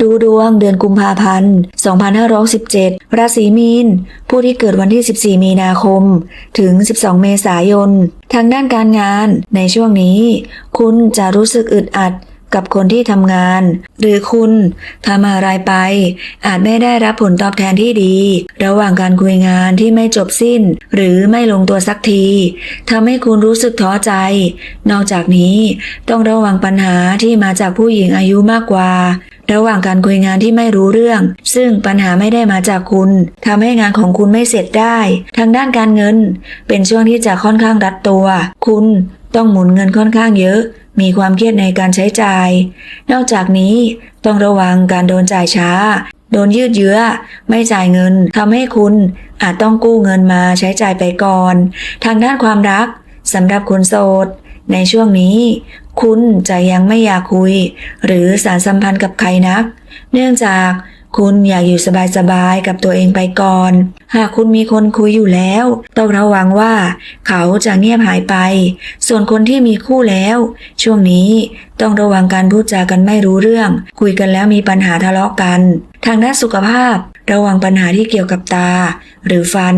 ดูดวงเดือนกุมภาพันธ์ 2517 ราศีมีน ผู้ที่เกิดวันที่ 14 มีนาคม ถึง 12 เมษายน ทางด้านการงาน ในช่วงนี้ คุณจะรู้สึกอึดอัดกับคนที่ทำงาน หรือคุณทำอะไรไป อาจไม่ได้รับผลตอบแทนที่ดี ระหว่างการคุยงานที่ไม่จบสิ้น หรือไม่ลงตัวสักทีทำให้คุณรู้สึกท้อใจ นอกจากนี้ต้องระวังปัญหาที่มาจากผู้หญิงอายุมากกว่า ระหว่างการคุยงานที่ไม่รู้เรื่อง ซึ่งปัญหาไม่ได้มาจากคุณทำให้งานของคุณไม่เสร็จได้ ทางด้านการเงิน เป็นช่วงที่จะค่อนข้างรัดตัว คุณต้องหมุนเงินค่อนข้างเยอะ มีความเครียดในการใช้จ่าย นอกจากนี้ต้องระวังการโดนจ่ายช้า โดนยืดเยื้อ ไม่จ่ายเงินทำให้คุณอาจต้องกู้เงินมาใช้จ่ายไปก่อน ทางด้านความรักสำหรับคนโสด ในช่วงนี้ คุณจะยังไม่อยากคุย หรือสารสัมพันธ์กับใครนัก เนื่องจากคุณอยากอยู่สบายๆกับตัวเองไปก่อน หากคุณมีคนคุยอยู่แล้ว ต้องระวังว่า เขาจะเงียบหายไป ส่วนคนที่มีคู่แล้ว ช่วงนี้ต้องระวังการพูดจากันไม่รู้เรื่อง คุยกันแล้วมีปัญหาทะเลาะกัน ทางด้านสุขภาพ ระวังปัญหาที่เกี่ยวกับตา หรือฟัน